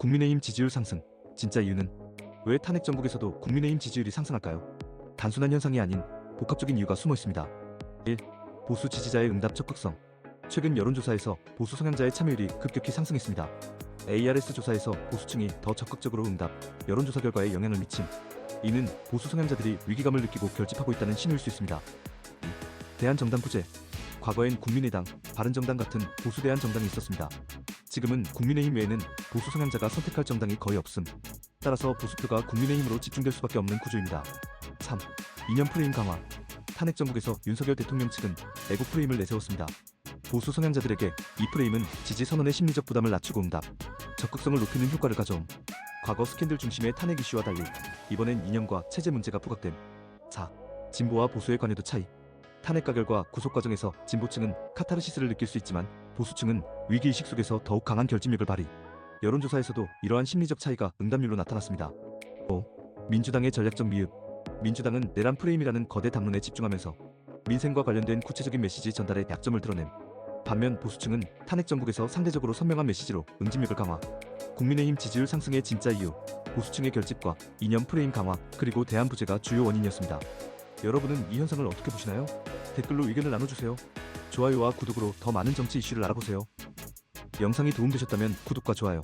국민의힘 지지율 상승. 진짜 이유는 왜 탄핵 정국에서도 국민의힘 지지율이 상승할까요? 단순한 현상이 아닌 복합적인 이유가 숨어 있습니다. 1. 보수 지지자의 응답 적극성. 최근 여론조사에서 보수 성향자의 참여율이 급격히 상승했습니다. ARS 조사에서 보수층이 더 적극적으로 응답, 여론조사 결과에 영향을 미침. 이는 보수 성향자들이 위기감을 느끼고 결집하고 있다는 신호일 수 있습니다. 2. 대한정당 부재. 과거엔 국민의당, 바른정당 같은 보수 대한 정당이 있었습니다. 지금은 국민의힘 외에는 보수 성향자가 선택할 정당이 거의 없음. 따라서 보수표가 국민의힘으로 집중될 수밖에 없는 구조입니다. 3. 이념 프레임 강화. 탄핵 정국에서 윤석열 대통령 측은 애국 프레임을 내세웠습니다. 보수 성향자들에게 이 프레임은 지지 선언의 심리적 부담을 낮추고 응답, 적극성을 높이는 효과를 가져옴. 과거 스캔들 중심의 탄핵 이슈와 달리 이번엔 이념과 체제 문제가 부각됨. 4. 진보와 보수의 관여도 차이. 탄핵 가결과 구속 과정에서 진보층은 카타르시스를 느낄 수 있지만 보수층은 위기의식 속에서 더욱 강한 결집력을 발휘. 여론조사에서도 이러한 심리적 차이가 응답률로 나타났습니다. 5. 민주당의 전략적 미흡. 민주당은 내란 프레임이라는 거대 담론에 집중하면서 민생과 관련된 구체적인 메시지 전달에 약점을 드러냄. 반면 보수층은 탄핵 정국에서 상대적으로 선명한 메시지로 응집력을 강화. 국민의힘 지지율 상승의 진짜 이유, 보수층의 결집과 이념 프레임 강화, 그리고 대한 부재가 주요 원인이었습니다. 여러분은 이 현상을 어떻게 보시나요? 댓글로 의견을 나눠주세요. 좋아요와 구독으로 더 많은 정치 이슈를 알아보세요. 영상이 도움되셨다면 구독과 좋아요,